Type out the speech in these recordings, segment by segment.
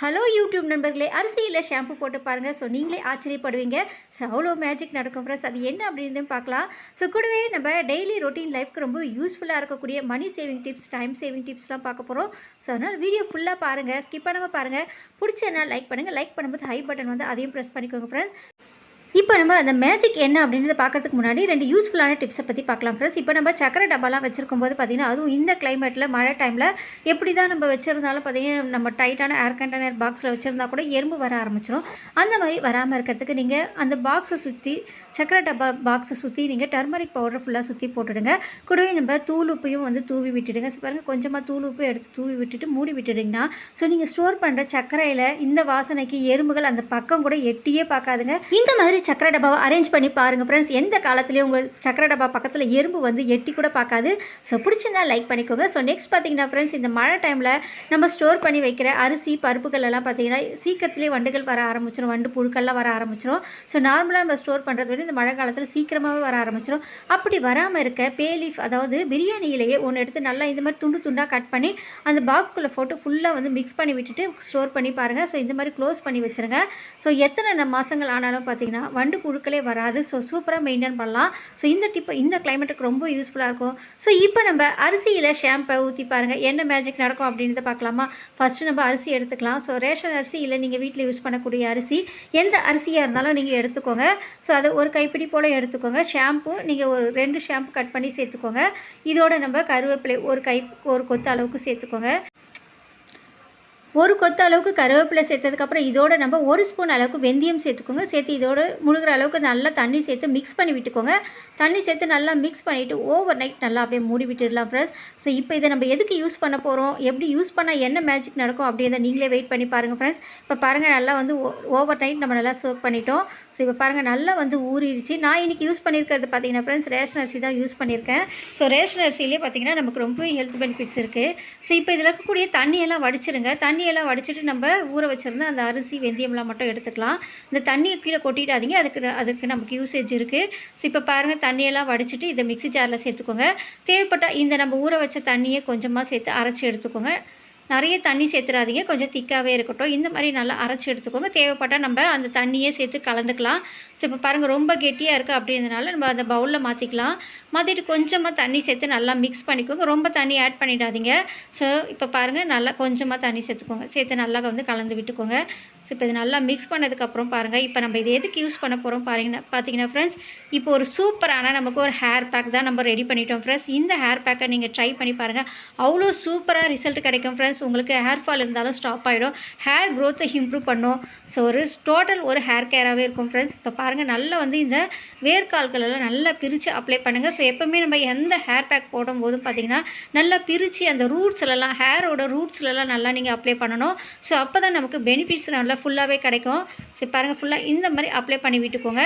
Hello YouTube நண்பர்களே அரிசியில் shampoo போட்டு பாருங்கள் ஸோ நீங்களே ஆச்சரியப்படுவீங்க. ஸோ அவ்வளோ மேஜிக் நடக்கும் ஃப்ரெண்ட்ஸ் அது என்ன அப்படின்னு பார்க்கலாம். ஸோ கூடவே நம்ம டெய்லி ரொட்டீன் லைஃப்க்கு ரொம்ப யூஸ்ஃபுல்லாக இருக்கக்கூடிய money saving tips time saving டிப்ஸ்லாம் பார்க்க போகிறோம் ஸோ அதனால் வீடியோ ஃபுல்லாக பாருங்கள் ஸ்கிப் பண்ணாமல் பாருங்கள் பிடிச்சதுனால் லைக் பண்ணுங்கள் லைக் பண்ணும்போது ஹை பட்டன் வந்து அதையும் ப்ரெஸ் பண்ணிக்கோங்க ஃப்ரெண்ட்ஸ் இப்போ நம்ம அந்த மேஜிக் என்ன அப்படின்றத பார்க்கறதுக்கு முன்னாடி ரெண்டு யூஸ்ஃபுல்லான டிப்ஸை பற்றி பார்க்கலாம் ஃப்ரெண்ட்ஸ் இப்போ நம்ம சக்கரை டப்பாலாம் வச்சிருக்கும் போது பார்த்தீங்கன்னா அதுவும் இந்த கிளைமேட்டில் மழை டைமில் எப்படி தான் நம்ம வச்சுருந்தாலும் பார்த்தீங்கன்னா நம்ம டைட்டான ஏர் கண்டெய்னர் பாக்ஸில் வச்சுருந்தா கூட எறும்பு வர ஆரம்பிச்சிடும் அந்த மாதிரி வராமல் இருக்கிறதுக்கு நீங்கள் அந்த பாக்ஸை சுற்றி சக்கரை டப்பா பாக்ஸை சுற்றி நீங்கள் டர்மரிக் பவுடர் ஃபுல்லாக சுற்றி போட்டுடுங்க. கூடவே நம்ம தூள் உப்பையும் வந்து தூவி விட்டுடுங்க. பாருங்கள் கொஞ்சமாக தூள் உப்பு எடுத்து தூவி விட்டுட்டு மூடி விட்டுடுங்கன்னா ஸோ நீங்கள் ஸ்டோர் பண்ணுற சர்க்கரையில் இந்த வாசனைக்கு எறும்புகள் அந்த பக்கம் கூட எட்டியே பார்க்காதுங்க. இந்த மாதிரி சக்கரை டப்பாவை அரேஞ்ச் பண்ணி பாருங்கள் ஃப்ரெண்ட்ஸ் எந்த காலத்துலேயும் உங்கள் சக்கரை டப்பா பக்கத்தில் எறும்பு வந்து எட்டி கூட பார்க்காது. ஸோ பிடிச்சிருந்தா லைக் பண்ணிக்கோங்க. ஸோ நெக்ஸ்ட் பார்த்தீங்கன்னா ஃப்ரெண்ட்ஸ் இந்த மழை டைமில் நம்ம ஸ்டோர் பண்ணி வைக்கிற அரிசி பருப்புகள் எல்லாம் பார்த்தீங்கன்னா சீக்கிரத்திலே வண்டுகள் வர ஆரம்பிச்சிடும் வண்டு புழுக்கள்லாம் வர ஆரம்பிச்சிடும் ஸோ நார்மலாக நம்ம ஸ்டோர் பண்ணுறது விட இந்த மழை காலத்தில் சீக்கிரமாகவே வர ஆரம்பிச்சிடும் அப்படி வராமல் இருக்க பேலீஃப் அதாவது பிரியாணியிலேயே ஒன்று எடுத்து நல்லா இந்த மாதிரி துண்டு துண்டாக கட் பண்ணி அந்த பாக்ஸ்குள்ளே போட்டு ஃபுல்லாக வந்து மிக்ஸ் பண்ணி விட்டுட்டு ஸ்டோர் பண்ணி பாருங்கள் ஸோ இந்த மாதிரி க்ளோஸ் பண்ணி வச்சுருங்க. ஸோ எத்தனை மாதங்கள் ஆனாலும் பார்த்தீங்கன்னா வண்டு புழுக்களே வராது. ஸோ சூப்பராக மெயின்டைன் பண்ணலாம். ஸோ இந்த டிப்பு இந்த கிளைமேட்டுக்கு ரொம்ப யூஸ்ஃபுல்லாக இருக்கும். ஸோ இப்போ நம்ம அரிசியில் ஷாம்பை ஊற்றி பாருங்கள் என்ன மேஜிக் நடக்கும் அப்படின்றத பார்க்கலாமா? ஃபஸ்ட்டு நம்ம அரிசி எடுத்துக்கலாம். ஸோ ரேஷன் அரிசி இல்லை நீங்கள் வீட்டில் யூஸ் பண்ணக்கூடிய அரிசி. எந்த அரிசியாக இருந்தாலும் நீங்கள் எடுத்துக்கோங்க. ஸோ அதை ஒரு கைப்பிடி போல் எடுத்துக்கோங்க. ஷாம்பு நீங்கள் ஒரு ரெண்டு ஷாம்பு கட் பண்ணி சேர்த்துக்கோங்க. இதோட நம்ம கருவேப்பிலை ஒரு கை ஒரு கொத்து அளவுக்கு சேர்த்துக்கோங்க. ஒரு கொத்து அளவுக்கு கருவேப்பிலை சேர்த்ததுக்கப்புறம் இதோட நம்ம ஒரு ஸ்பூன் அளவுக்கு வெந்தயம் சேர்த்துக்கோங்க. சேர்த்து இதோட முழுகிற அளவுக்கு நல்லா தண்ணி சேர்த்து மிக்ஸ் பண்ணி விட்டுக்கோங்க. தண்ணி சேர்த்து நல்லா மிக்ஸ் பண்ணிவிட்டு ஓவர் நைட் நல்லா அப்படியே மூடி விட்டுடலாம் ஃப்ரெண்ட்ஸ் ஸோ இப்போ இதை நம்ம எதுக்கு யூஸ் பண்ண போகிறோம் எப்படி யூஸ் பண்ணால் என்ன மேஜிக் நடக்கும் அப்படின்றத நீங்களே வெயிட் பண்ணி பாருங்கள் ஃப்ரெண்ட்ஸ் இப்போ பாருங்கள் நல்லா வந்து ஓவர் நைட் நம்ம நல்லா சோக் பண்ணிட்டோம். ஸோ இப்போ பாருங்கள் நல்லா வந்து ஊறிடுச்சு. நான் இன்றைக்கி யூஸ் பண்ணியிருக்கிறது பார்த்தீங்கன்னா ஃப்ரெண்ட்ஸ் ரேஷன் அரிசி தான் யூஸ் பண்ணியிருக்கேன் ஸோ ரேஷன் அரிசியிலே பார்த்தீங்கன்னா நமக்கு ரொம்ப ஹெல்த் பெனிஃபிட்ஸ் இருக்குது ஸோ இப்போ இதில் இருக்கக்கூடிய தண்ணியெல்லாம் வடிச்சிருங்க. தண்ணி தண்ணியெல்லாம் வடிச்சிட்டு நம்ம ஊற வச்சிருந்த அந்த அரிசி வெந்தயம்லாம் மட்டும் எடுத்துக்கலாம். இந்த தண்ணியை கீழே கொட்டிடாதீங்க. அதுக்கு அதுக்கு நமக்கு யூசேஜ் இருக்குது ஸோ இப்போ பாருங்கள் தண்ணியெல்லாம் வடிச்சிட்டு இதை மிக்ஸி ஜாரில் சேர்த்துக்கோங்க. தேவைப்பட்டால் இந்த நம்ம ஊற வச்ச தண்ணியை கொஞ்சமாக சேர்த்து அரைச்சி எடுத்துக்கோங்க. நிறைய தண்ணி சேர்த்துறாதீங்க. கொஞ்சம் திக்காகவே இருக்கட்டும். இந்த மாதிரி நல்லா அரைச்சி எடுத்துக்கோங்க. தேவைப்பட்டால் நம்ம அந்த தண்ணியே சேர்த்து கலந்துக்கலாம். ஸோ இப்போ பாருங்கள் ரொம்ப கெட்டியாக இருக்குது அப்படின்றதுனால நம்ம அந்த பவுலில் மாற்றிக்கலாம் மாற்றிட்டு கொஞ்சமாக தண்ணி சேர்த்து நல்லா மிக்ஸ் பண்ணிக்கோங்க. ரொம்ப தண்ணி ஆட் பண்ணிடாதீங்க. ஸோ இப்போ பாருங்கள் நல்லா கொஞ்சமாக தண்ணி சேர்த்துக்கோங்க. சேர்த்து நல்லா வந்து கலந்து விட்டுக்கோங்க. ஸோ இப்போ இது நல்லா மிக்ஸ் பண்ணதுக்கப்புறம் பாருங்கள் இப்போ நம்ம இது எதுக்கு யூஸ் பண்ண போகிறோம் பாருங்கன்னா பார்த்தீங்கன்னா ஃப்ரெண்ட்ஸ் இப்போ ஒரு சூப்பரான நமக்கு ஒரு ஹேர் பேக் தான் நம்ம ரெடி பண்ணிட்டோம் ஃப்ரெண்ட்ஸ் இந்த ஹேர் பேக்கை நீங்கள் ட்ரை பண்ணி பாருங்கள் அவ்வளோ சூப்பராக ரிசல்ட் கிடைக்கும் ஃப்ரெண்ட்ஸ் உங்களுக்கு ஹேர் ஃபால் இருந்தாலும் ஸ்டாப் ஆகிடும் ஹேர் க்ரோத்தை இம்ப்ரூவ் பண்ணும். ஸோ ஒரு டோட்டல் ஒரு ஹேர் கேராகவே இருக்கும் ஃப்ரெண்ட்ஸ் இப்போ பாருங்கள் நல்லா வந்து இந்த வேர்க்கால்கள் எல்லாம் நல்லா பிரித்து அப்ளை பண்ணுங்கள் ஸோ எப்போவுமே நம்ம எந்த ஹேர் பேக் போடும்போதும் பார்த்தீங்கன்னா நல்லா பிரித்து அந்த ரூட்ஸ்லலாம் ஹேரோட ரூட்ஸ்லலாம் நல்லா நீங்கள் அப்ளை பண்ணணும். ஸோ அப்போ தான் நமக்கு பெனிஃபிட்ஸ் நல்லா ஃபுல்லாகவே கிடைக்கும். சரி பாருங்கள் ஃபுல்லாக இந்த மாதிரி அப்ளை பண்ணி விட்டுக்கோங்க.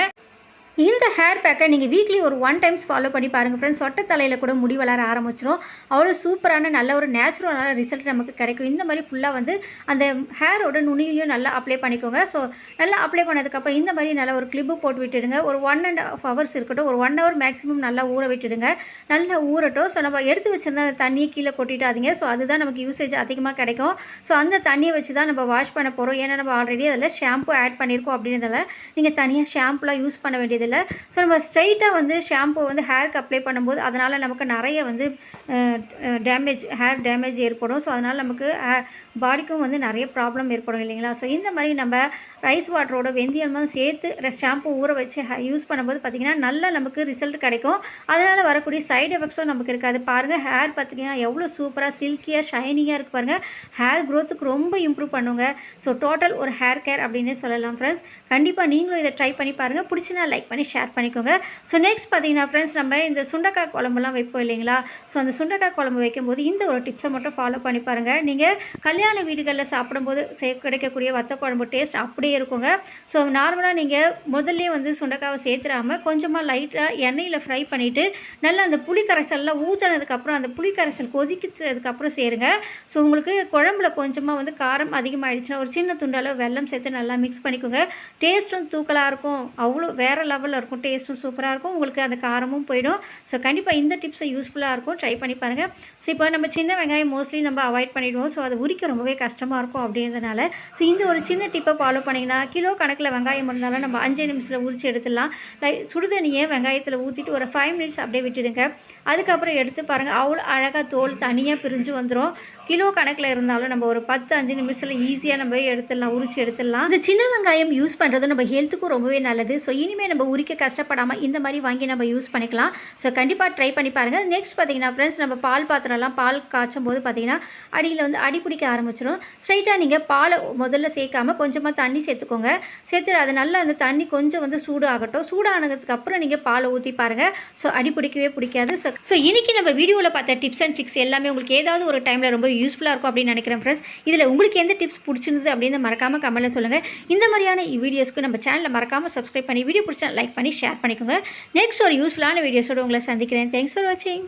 இந்த ஹேர் பேக்கை நீங்கள் வீக்லி ஒரு ஒன் டைம்ஸ் ஃபாலோ பண்ணி பாருங்கள் ஃப்ரெண்ட்ஸ் சொட்ட தலையில் கூட முடி வளர ஆரம்பிச்சிடும் அவ்வளோ சூப்பரான நல்ல ஒரு நேச்சுரலான ரிசல்ட் நமக்கு கிடைக்கும். இந்த மாதிரி ஃபுல்லாக வந்து அந்த ஹேரோட நுனியிலையும் நல்லா அப்ளை பண்ணிக்கோங்க. ஸோ நல்லா அப்ளை பண்ணதுக்கப்புறம் இந்த மாதிரி நல்லா ஒரு கிளிப்பு போட்டு விட்டுடுங்க. ஒரு ஒன் அண்ட் ஆஃப் ஹவர்ஸ் இருக்கட்டும். ஒரு ஒன் ஹவர் மேக்ஸிமம் நல்லா ஊற விட்டுடுங்க. நல்லா ஊறட்டும். ஸோ நம்ம எடுத்து வச்சிருந்த அந்த தண்ணியை கீழே கொட்டிடாதீங்க. ஸோ அதுதான் நமக்கு யூசேஜ் அதிகமாக கிடைக்கும். ஸோ அந்த தண்ணியை வச்சு தான் நம்ம வாஷ் பண்ண போகிறோம் ஏன்னா நம்ம ஆல்ரெடி அதில் ஷாம்பு ஆட் பண்ணியிருக்கோம் அப்படின்றதால நீங்கள் தனியாக ஷாம்புலாம் யூஸ் பண்ண வேண்டியது இதில். ஸோ நம்ம ஸ்ட்ரைட்டாக வந்து ஷாம்பு வந்து ஹேருக்கு அப்ளை பண்ணும்போது அதனால் நமக்கு நிறைய வந்து டேமேஜ் ஹேர் டேமேஜ் ஏற்படும். ஸோ அதனால் நமக்கு பாடிக்கும் வந்து நிறைய ப்ராப்ளம் ஏற்படும் இல்லைங்களா? ஸோ இந்த மாதிரி நம்ம ரைஸ் வாட்டரோட வெந்தயமும் சேர்த்து ஷாம்பு ஊற வச்சு யூஸ் பண்ணும்போது பார்த்திங்கன்னா நல்ல நமக்கு ரிசல்ட் கிடைக்கும். அதனால் வரக்கூடிய சைடு எஃபெக்ட்ஸும் நமக்கு இருக்காது. பாருங்கள் ஹேர் பார்த்திங்கன்னா எவ்வளோ சூப்பராக சில்கியாக ஷைனிங்காக இருக்குது பாருங்கள் ஹேர் க்ரோத்துக்கு ரொம்ப இம்ப்ரூவ் பண்ணுங்க. ஸோ டோட்டல் ஒரு ஹேர் கேர் அப்படின்னே சொல்லலாம் ஃப்ரெண்ட்ஸ் கண்டிப்பாக நீங்களும் இதை ட்ரை பண்ணி பாருங்கள் பிடிச்சினா லைக் பண்ணி பண்ணி ஷேர் பண்ணிக்கோங்க. ஸோ நெக்ஸ்ட் பார்த்தீங்கன்னா ஃப்ரெண்ட்ஸ் நம்ம இந்த சுண்டக்காய் குழம்புலாம் வைப்போம் இல்லைங்களா? ஸோ அந்த சுண்டக்காய் குழம்பு வைக்கும்போது இந்த ஒரு டிப்ஸை மட்டும் ஃபாலோ பண்ணி பாருங்கள் நீங்கள் கல்யாண வீடுகளில் சாப்பிடும்போது சே கிடைக்கக்கூடிய வத்த குழம்பு டேஸ்ட் அப்படியே இருக்குங்க. ஸோ நார்மலாக நீங்கள் முதல்ல வந்து சுண்டக்காவை சேர்த்துடாமல் கொஞ்சமாக லைட்டாக எண்ணெயில் ஃப்ரை பண்ணிவிட்டு நல்லா அந்த புளி கரைசல்லாம் ஊற்றுனதுக்கப்புறம் அந்த புளி கரைசல் கொதிக்கிச்சதுக்கப்புறம் சேருங்க. ஸோ உங்களுக்கு குழம்புல கொஞ்சமாக வந்து காரம் அதிகமாகிடுச்சுன்னா ஒரு சின்ன துண்டளவு வெல்லம் சேர்த்து நல்லா மிக்ஸ் பண்ணிக்கோங்க. டேஸ்ட்டும் தூக்கலாக இருக்கும். அவ்வளோ வேறு லெவல் லெவலில் இருக்கும் டேஸ்ட்டும் சூப்பராக இருக்கும். உங்களுக்கு அந்த காரமும் போயிடும். ஸோ கண்டிப்பாக இந்த டிப்ஸை யூஸ்ஃபுல்லாக இருக்கும். ட்ரை பண்ணி பாருங்கள் ஸோ இப்போ நம்ம சின்ன வெங்காயம் மோஸ்ட்லி நம்ம அவாய்ட் பண்ணிவிடுவோம் ஸோ அது உரிக்க ரொம்பவே கஷ்டமாக இருக்கும் அப்படின்றதுனால. ஸோ இந்த ஒரு சின்ன டிப்பை ஃபாலோ பண்ணிங்கன்னா கிலோ கணக்கில் வெங்காயம் இருந்தாலும் நம்ம அஞ்சு நிமிஷத்தில் உரிச்சு எடுத்துடலாம். லை சுடுதண்ணியை வெங்காயத்தில் ஊற்றிட்டு ஒரு ஃபைவ் மினிட்ஸ் அப்படியே விட்டுடுங்க. அதுக்கப்புறம் எடுத்து பாருங்கள் அவ்வளோ அழகாக தோல் தனியாக பிரிஞ்சு வந்துடும் கிலோ கணக்கில் இருந்தாலும் நம்ம ஒரு பத்து அஞ்சு நிமிஷத்தில் ஈஸியாக நம்ம எடுத்துடலாம் உரிச்சு எடுத்துடலாம். இந்த சின்ன வெங்காயம் யூஸ் பண்ணுறது நம்ம ஹெல்த்துக்கும் ரொம்பவே நல்லது. ஸோ இனிமேல் நம்ம உரிக்க கஷ்டப்படாமல் இந்த மாதிரி வாங்கி நம்ம யூஸ் பண்ணிக்கலாம். ஸோ கண்டிப்பாக ட்ரை பண்ணி பாருங்கள் நெக்ஸ்ட் பார்த்தீங்கன்னா ஃப்ரெண்ட்ஸ் நம்ம பால் பாத்திரம்லாம் பால் காய்ச்சும் போது பார்த்தீங்கன்னா அடியில் வந்து அடி பிடிக்க ஆரம்பிச்சிடும் ஸ்ட்ரைட்டாக நீங்கள் பாலை முதல்ல சேர்க்காம கொஞ்சமாக தண்ணி சேர்த்துக்கோங்க. சேர்த்துட்டு அது நல்லா அந்த தண்ணி கொஞ்சம் வந்து சூடு ஆகட்டும் சூடானதுக்கு அப்புறம் நீங்கள் பாலை ஊற்றி பாருங்கள் ஸோ அடி பிடிக்கவே பிடிக்காது. ஸோ ஸோ இன்றைக்கி நம்ம வீடியோவில் பார்த்த டிப்ஸ் அண்ட் ட்ரிக்ஸ் எல்லாமே உங்களுக்கு ஏதாவது ஒரு டைமில் ரொம்ப யூஸ்ஃபுல்லாக இருக்கும் அப்படின்னு நினைக்கிறேன் ஃப்ரெண்ட்ஸ் இதில் உங்களுக்கு எந்த டிப்ஸ் பிடிச்சிருந்தது அப்படின்னு மறக்காமல் கமெண்ட்டில் சொல்லுங்கள் இந்த மாதிரியான வீடியோஸ்க்கு நம்ம சேனலில் மறக்காமல் சப்ஸ்கிரைப் பண்ணி வீடியோ பிடிச்சா லைக் பண்ணி ஷேர் பண்ணிக்கோங்க. நெக்ஸ்ட் ஒரு யூஸ்ஃபுல்லான வீடியோஸோடு உங்களை சந்திக்கிறேன். தேங்க்ஸ் ஃபார் வாட்சிங்